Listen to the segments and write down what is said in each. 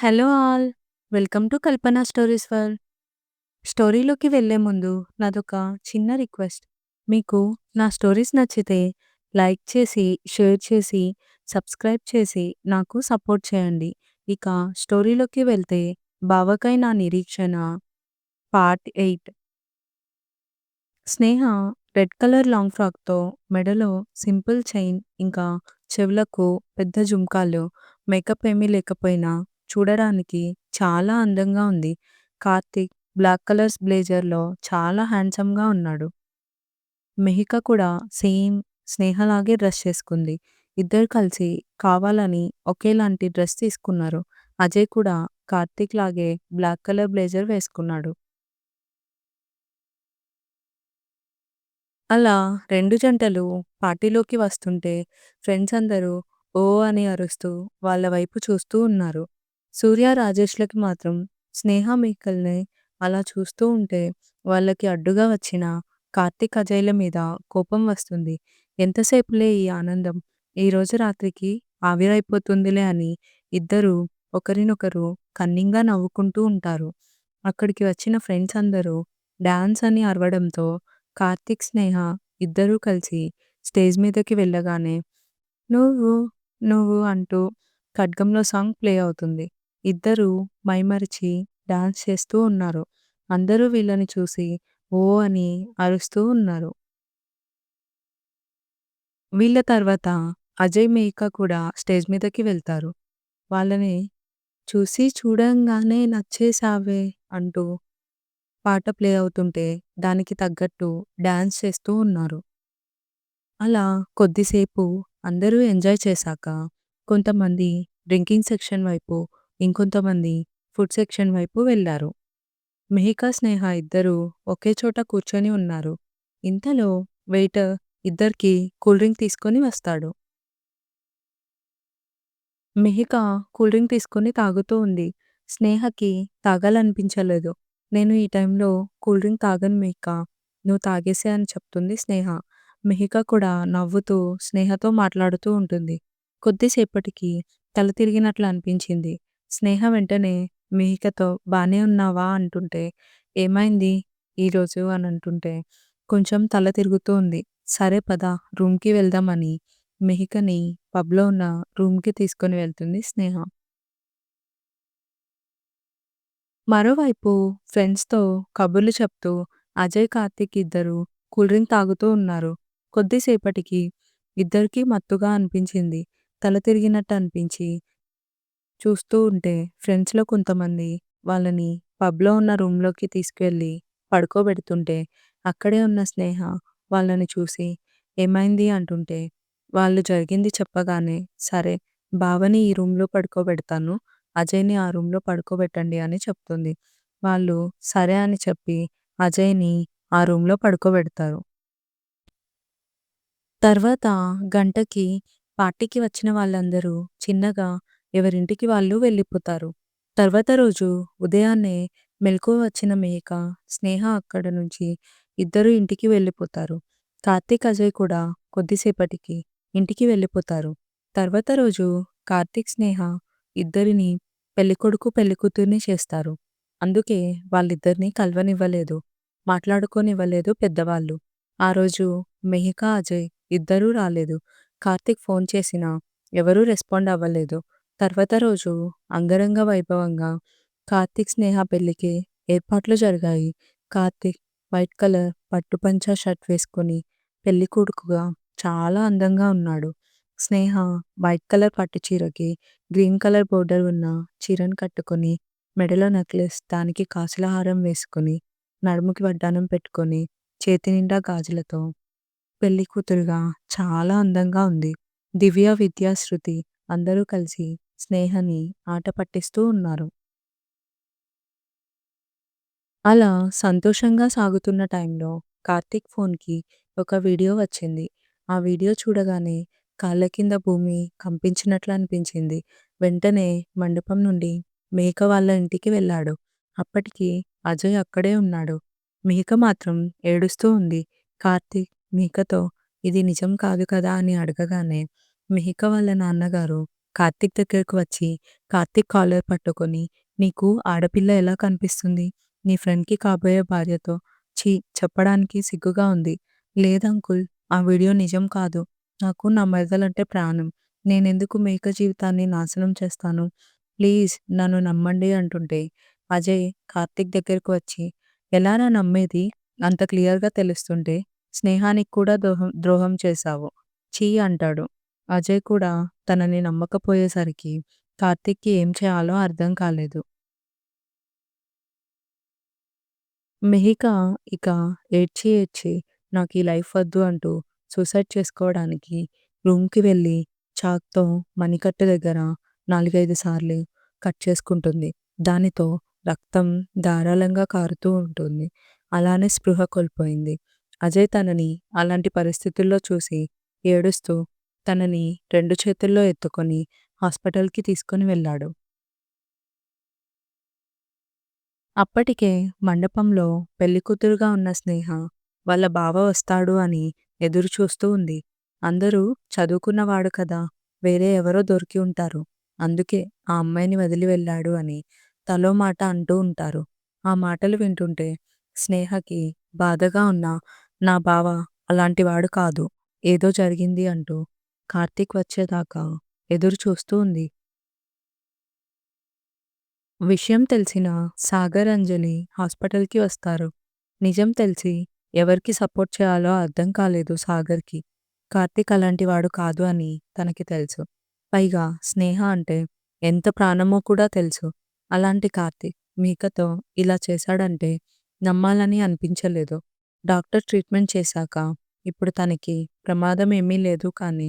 Hello all! Welcome to Kalpana stories వర్ స్టోరీలోకి వెళ్ళే ముందు నాదొక చిన్న రిక్వెస్ట్. మీకు నా స్టోరీస్ నచ్చితే లైక్ చేసి, షేర్ చేసి, సబ్స్క్రైబ్ చేసి నాకు సపోర్ట్ చేయండి. ఇక స్టోరీలోకి వెళ్తే 'బావకై నా నిరీక్షణ' part eight Sneha red colour long ఫ్రాక్‌తో మెడలో సింపుల్ చైన్ ఇంకా చెవులకు పెద్ద జుంకాలు మేకప్ ఏమీ లేకపోయినా చూడడానికి చాలా అందంగా ఉంది. కార్తీక్ బ్లాక్ కలర్స్ బ్లేజర్‌లో చాలా హ్యాండ్సమ్‌గా ఉన్నాడు. మెహిక కూడా సేమ్ స్నేహలాగే డ్రెస్ చేసుకుంది. ఇద్దరు కలిసి కావాలని ఒకేలాంటి డ్రెస్ తీసుకున్నారు. అజయ్ కూడా కార్తీక్ లాగే బ్లాక్ కలర్ బ్లేజర్ వేసుకున్నాడు. అలా రెండు జంటలు పార్టీలోకి వస్తుంటే ఫ్రెండ్స్ అందరూ ఓ అని అరుస్తూ వాళ్ళ వైపు చూస్తూ ఉన్నారు. సూర్య, రాజేష్‌లకి మాత్రం స్నేహ, మేకల్ని అలా చూస్తూ ఉంటే వాళ్ళకి అడ్డుగా వచ్చిన కార్తీక్, అజయ్‌ల మీద కోపం వస్తుంది. ఎంతసేపులే ఈ ఆనందం ఈరోజు రాత్రికి ఆవిరైపోతుందిలే అని ఇద్దరూ ఒకరినొకరు కన్నింగా నవ్వుకుంటూ ఉంటారు. అక్కడికి వచ్చిన ఫ్రెండ్స్ అందరూ డాన్స్ అని అరవడంతో కార్తీక్, స్నేహ ఇద్దరూ కలిసి స్టేజ్ మీదకి వెళ్ళగానే 'నువ్వు నువ్వు' అంటూ 'ఖడ్గంలో' సాంగ్ ప్లే అవుతుంది. ఇద్దరూ మైమరిచి డాన్స్ చేస్తూ ఉన్నారు. అందరూ వీళ్ళని చూసి ఓ అని అరుస్తూ ఉన్నారు. వీళ్ళ తర్వాత అజయ్, మెహిక కూడా స్టేజ్ మీదకి వెళ్తారు. వాళ్ళని చూసి చూడంగానే నచ్చేసావే అంటూ పాట ప్లే అవుతుంటే దానికి తగ్గట్టు డాన్స్ చేస్తూ ఉన్నారు. అలా కొద్దిసేపు అందరూ ఎంజాయ్ చేశాక కొంతమంది డ్రింకింగ్ సెక్షన్ వైపు, ఇంకొంతమంది ఫుడ్ సెక్షన్ వైపు వెళ్ళారు. మెహిక, స్నేహ ఇద్దరూ ఒకే చోట కూర్చొని ఉన్నారు. ఇంతలో వెయిటర్ ఇద్దరికీ కూల్ డ్రింక్ తీసుకొని వస్తాడు. మిహిక కూల్ డ్రింక్ తీసుకొని తాగుతూ ఉంది. స్నేహకి తాగాలనిపించలేదు. నేను ఈ టైంలో కూల్ డ్రింక్ తాగను మెహిక. నువ్వు తాగేసేయ్ అని చెప్తుంది స్నేహ. మిహిక కూడా నవ్వుతూ స్నేహతో మాట్లాడుతూ ఉంటుంది. కొద్దిసేపటికి తల తిరిగినట్లు అనిపించింది. స్నేహ వెంటనే మిహికతో బానే ఉన్నావా అంటుంటే ఏమైంది ఈరోజు అని అంటుంటే కొంచెం తల తిరుగుతూ ఉంది. సరే పద రూమ్‌కి వెళ్దాం అని పబ్‌లో ఉన్న రూమ్‌కి తీసుకొని వెళ్తుంది స్నేహ. మరోవైపు ఫ్రెండ్స్‌తో కబుర్లు చెప్తూ అజయ్, కార్తీక్ ఇద్దరూ కూల్ డ్రింక్ తాగుతూ ఉన్నారు. కొద్దిసేపటికి ఇద్దరికీ మత్తుగా అనిపించింది. తల తిరిగినట్టు అనిపించి చూస్తూ ఉంటే ఫ్రెండ్స్‌లో కొంతమంది వాళ్ళని పబ్‌లో ఉన్న రూమ్‌లోకి తీసుకువెళ్ళి పడుకోబెడుతుంటే అక్కడే ఉన్న స్నేహ వాళ్ళని చూసి ఏమైంది అంటుంటే వాళ్ళు జరిగింది చెప్పగానే సరే బావని ఈ రూమ్‌లో పడుకోబెడతాను. అజయ్‌ని ఆ రూమ్‌లో పడుకోబెట్టండి అని చెప్తుంది. వాళ్ళు సరే అని చెప్పి అజయ్‌ని ఆ రూమ్‌లో పడుకోబెడతారు. తర్వాత గంటకి పార్టీకి వచ్చిన వాళ్ళందరూ చిన్నగా ఎవరింటికి వాళ్ళు వెళ్ళిపోతారు. తర్వాత రోజు ఉదయాన్నే మెలకువ వచ్చిన మెహిక, స్నేహ అక్కడ నుంచి ఇద్దరూ ఇంటికి వెళ్ళిపోతారు. కార్తీక్, అజయ్ కూడా కొద్దిసేపటికి ఇంటికి వెళ్ళిపోతారు. తర్వాత రోజు కార్తీక్, స్నేహ ఇద్దరిని పెళ్ళికొడుకు, పెళ్ళికూతుర్ని చేస్తారు. అందుకే వాళ్ళిద్దరినీ కలవనివ్వలేదు. మాట్లాడుకోనివ్వలేదు పెద్దవాళ్ళు. ఆ రోజు మెహిక, అజయ్ ఇద్దరూ రాలేదు. కార్తీక్ ఫోన్ చేసినా ఎవరూ రెస్పాండ్ అవ్వలేదు. తర్వాత రోజు అంగరంగ వైభవంగా కార్తీక్, స్నేహ పెళ్ళికి ఏర్పాట్లు జరిగాయి. కార్తీక్ వైట్ కలర్ పట్టు పంచ షర్ట్ వేసుకొని పెళ్ళికొడుకుగా చాలా అందంగా ఉన్నాడు. స్నేహ వైట్ కలర్ పట్టు చీరకి గ్రీన్ కలర్ బోర్డర్ ఉన్న చీరను కట్టుకొని, మెడలో నెక్లెస్, దానికి కాసుల హారం వేసుకొని, నడుముకి వడ్డానం పెట్టుకొని, చేతి నిండా గాజులతో పెళ్ళికూతురుగా చాలా అందంగా ఉంది. దివ్య, విద్య, శృతి అందరూ కలిసి స్నేహని ఆట పట్టిస్తూ ఉన్నారు. అలా సంతోషంగా సాగుతున్న టైంలో కార్తీక్ ఫోన్‌కి ఒక వీడియో వచ్చింది. ఆ వీడియో చూడగానే కాళ్ళ కింద భూమి కంపించినట్లు అనిపించింది. వెంటనే మండపం నుండి మేక వాళ్ళ ఇంటికి వెళ్ళాడు. అప్పటికి అజయ్ అక్కడే ఉన్నాడు. మేక మాత్రం ఏడుస్తూ ఉంది. కార్తీక్ మేకతో ఇది నిజం కాదు కదా అని అడగగానే మేక వాళ్ళ నాన్నగారు కార్తీక్ దగ్గరకు వచ్చి కార్తీక్ కాలర్ పట్టుకొని, "నీకు ఆడపిల్ల ఎలా కనిపిస్తుంది? నీ ఫ్రెండ్‌కి కాబోయే భార్యతో" ఛీ! చెప్పడానికి సిగ్గుగా ఉంది. లేదంకుల్ ఆ వీడియో నిజం కాదు. నాకు నా మరదలంటే ప్రాణం. నేనెందుకు మేక జీవితాన్ని నాశనం చేస్తాను? ప్లీజ్ నన్ను నమ్మండి అంటుంటే, అజయ్ కార్తీక్ దగ్గరకు వచ్చి, ఎలా నా నమ్మేది? అంత క్లియర్‌గా తెలుస్తుంటే. స్నేహానికి కూడా ద్రోహం ద్రోహం చేశావు. ఛీ!" అంటాడు. అజయ్ కూడా తనని నమ్మకపోయేసరికి కార్తీక్‌కి ఏం చేయాలో అర్థం కాలేదు. మిహిక ఇక ఏడ్చి ఏడ్చి నాకీ లైఫ్ వద్దు అంటూ సూసైడ్ చేసుకోవడానికి రూమ్‌కి వెళ్ళి చాక్‌తో మణికట్టు దగ్గర 4, 5 సార్లు కట్ చేసుకుంటుంది. దానితో రక్తం ధారాళంగా కారుతూ ఉంటుంది. అలానే స్పృహ కోల్పోయింది. అజయ్ తనని అలాంటి పరిస్థితుల్లో చూసి ఏడుస్తూ తనని రెండు చేతుల్లో ఎత్తుకొని హాస్పిటల్‌కి తీసుకుని వెళ్ళాడు. అప్పటికే మండపంలో పెళ్ళికూతురుగా ఉన్న స్నేహ వాళ్ళ బావ వస్తాడు అని ఎదురుచూస్తూ ఉంది. అందరూ చదువుకున్నవాడు కదా! వేరే ఎవరో దొరికి ఉంటారు. అందుకే ఆ అమ్మాయిని వదిలి వెళ్ళాడు అని తలో మాట అంటూ ఉంటారు. ఆ మాటలు వింటుంటే స్నేహకి బాధగా ఉన్నా నా బావ అలాంటివాడు కాదు. ఏదో జరిగింది అంటూ కార్తీక్ వచ్చేదాకా ఎదురు చూస్తూ ఉంది. విషయం తెలిసిన సాగర్, అంజలి హాస్పిటల్‌కి వస్తారు. నిజం తెలిసి ఎవరికి సపోర్ట్ చేయాలో అర్థం కాలేదు సాగర్‌కి. కార్తీక్ అలాంటివాడు కాదు అని తనకి తెలుసు. పైగా స్నేహ అంటే ఎంత ప్రాణమో కూడా తెలుసు. అలాంటి కార్తీక్ మీకతో ఇలా చేశాడంటే నమ్మాలని అనిపించలేదు. డాక్టర్ ట్రీట్మెంట్ చేశాక ఇప్పుడు తనకి ప్రమాదం ఏమీ లేదు కానీ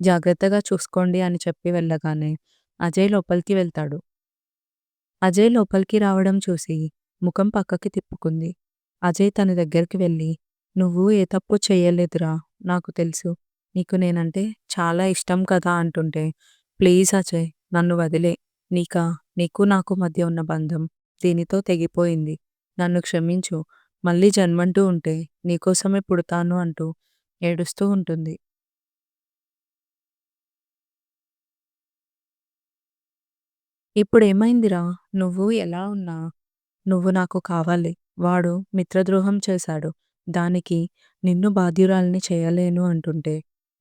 జాగ్రత్తగా చూసుకోండి అని చెప్పి వెళ్ళగానే అజయ్ లోపలికి వెళ్తాడు. అజయ్ లోపలికి రావడం చూసి ముఖం పక్కకి తిప్పుకుంది. అజయ్ తన దగ్గరికి వెళ్ళి, "నువ్వు ఏ తప్పు చేయలేదురా నాకు తెలుసు. నీకు నేనంటే చాలా ఇష్టం కదా" అంటుంటే, "ప్లీజ్ అజయ్ నన్ను వదిలే నీకా నీకు నాకు మధ్య ఉన్న బంధం దీనితో తెగిపోయింది. నన్ను క్షమించు. మళ్ళీ జన్మంటూ ఉంటే నీకోసమే పుడతాను" అంటూ ఏడుస్తూ ఉంటుంది. "ఇప్పుడేమైందిరా? నువ్వు ఎలా ఉన్నా నువ్వు నాకు కావాలి. వాడు మిత్రద్రోహం చేశాడు. దానికి నిన్ను బాధ్యురాల్ని చేయలేను" అంటుంటే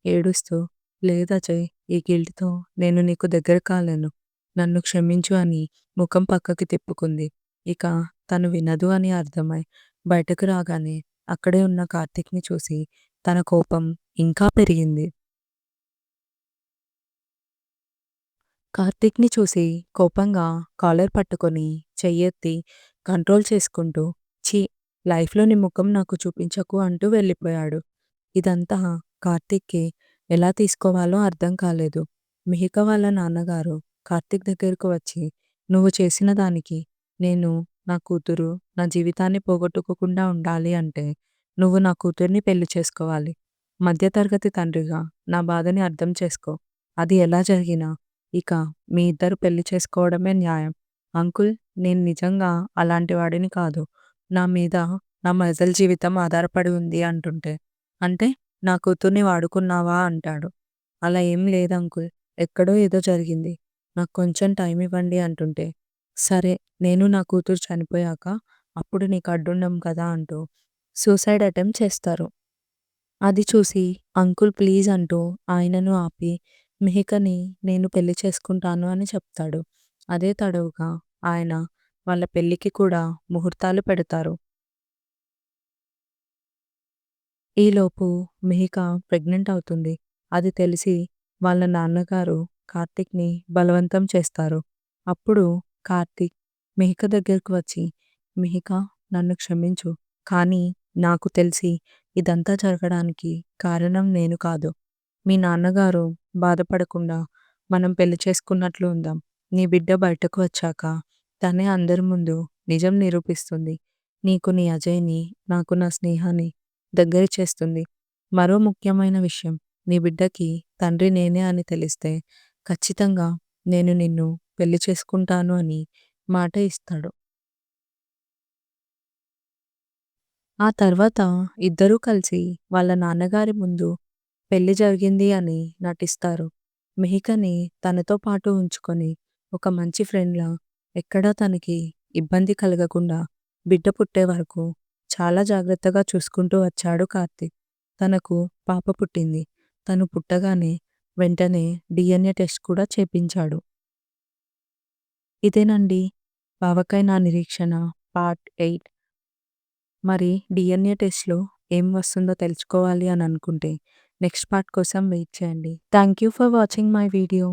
ఏడుస్తూ, "లేదజయ్ ఈ గిల్ట్‌తో నేను నీకు దగ్గర కాలేను. నన్ను క్షమించు" అని ముఖం పక్కకి తిప్పుకుంది. ఇక తను వినదు అని అర్థమై బయటకు రాగానే అక్కడే ఉన్న కార్తీక్‌ని చూసి తన కోపం ఇంకా పెరిగింది. కార్తీక్‌ని చూసి కోపంగా కాలర్ పట్టుకొని చెయ్యెత్తి కంట్రోల్ చేసుకుంటూ ఛీ! లైఫ్‌లో నీ ముఖం నాకు చూపించకు అంటూ వెళ్ళిపోయాడు. ఇదంతా కార్తీక్‌కి ఎలా తీసుకోవాలో అర్థం కాలేదు. మిహిక వాళ్ళ నాన్నగారు కార్తీక్ దగ్గరకు వచ్చి "నువ్వు చేసిన దానికి నేను నా కూతురు, నా జీవితాన్ని పోగొట్టుకోకుండా ఉండాలి అంటే నువ్వు నా కూతుర్ని పెళ్ళి చేసుకోవాలి. మధ్య తరగతి తండ్రిగా నా బాధని అర్థం చేసుకో. అది ఎలా జరిగినా ఇక మీ ఇద్దరు పెళ్ళి చేసుకోవడమే న్యాయం. అంకుల్ నేను నిజంగా అలాంటి వాడిని కాదు. నా మీద నా మరదలి జీవితం ఆధారపడి ఉంది" అంటుంటే, "అంటే నా కూతుర్ని వాడుకున్నావా?" అంటాడు. "అలా ఏం లేదంకుల్. ఎక్కడో ఏదో జరిగింది. నాకు కొంచెం టైం ఇవ్వండి" అంటుంటే, "సరే నేను నా కూతురు చనిపోయాక అప్పుడు నీకు అడ్డుండం కదా" అంటూ సూసైడ్ అటెంప్ట్ చేస్తారు. అది చూసి అంకుల్ ప్లీజ్ అంటూ ఆయనను ఆపి మిహికని నేను పెళ్ళి చేసుకుంటాను అని చెప్తాడు. అదే తడవుగా ఆయన వాళ్ళ పెళ్ళికి కూడా ముహూర్తాలు పెడతారు. ఈలోపు మిహిక ప్రెగ్నెంట్ అవుతుంది. అది తెలిసి వాళ్ళ నాన్నగారు కార్తీక్‌ని బలవంతం చేస్తారు. అప్పుడు కార్తీక్ మిహిక దగ్గరకు వచ్చి, "మిహిక నన్ను క్షమించు. కానీ నాకు తెలిసి ఇదంతా జరగడానికి కారణం నేను కాదు. మీ నాన్నగారు బాధపడకుండా మనం పెళ్ళి చేసుకున్నట్లు ఉందాం. నీ బిడ్డ బయటకు వచ్చాక తనే అందరి ముందు నిజం నిరూపిస్తుంది. నీకు నీ అజయ్‌ని, నాకు నా స్నేహాన్ని దగ్గర చేస్తుంది. మరో ముఖ్యమైన విషయం నీ బిడ్డకి తండ్రి నేనే అని తెలిస్తే ఖచ్చితంగా నేను నిన్ను పెళ్ళి చేసుకుంటాను" అని మాట ఇస్తాడు. ఆ తర్వాత ఇద్దరూ కలిసి వాళ్ళ నాన్నగారి ముందు పెళ్ళి జరిగింది అని నటిస్తారు. మిహికని తనతో పాటు ఉంచుకొని ఒక మంచి ఫ్రెండ్‌లా ఎక్కడా తనకి ఇబ్బంది కలగకుండా బిడ్డ పుట్టే వరకు చాలా జాగ్రత్తగా చూసుకుంటూ వచ్చాడు కార్తీక్. తనకు పాప పుట్టింది. తను పుట్టగానే వెంటనే డీఎన్ఏ టెస్ట్ కూడా చేపించాడు. ఇదేనండి 'బావకై నా నిరీక్షణ' పార్ట్ ఎయిట్ మరి డీఎన్ఏ టెస్ట్‌లో ఏం వస్తుందో తెలుసుకోవాలి అని అనుకుంటే నెక్స్ట్ పార్ట్ కోసం వెయిట్ చేయండి. Thank you for watching my video.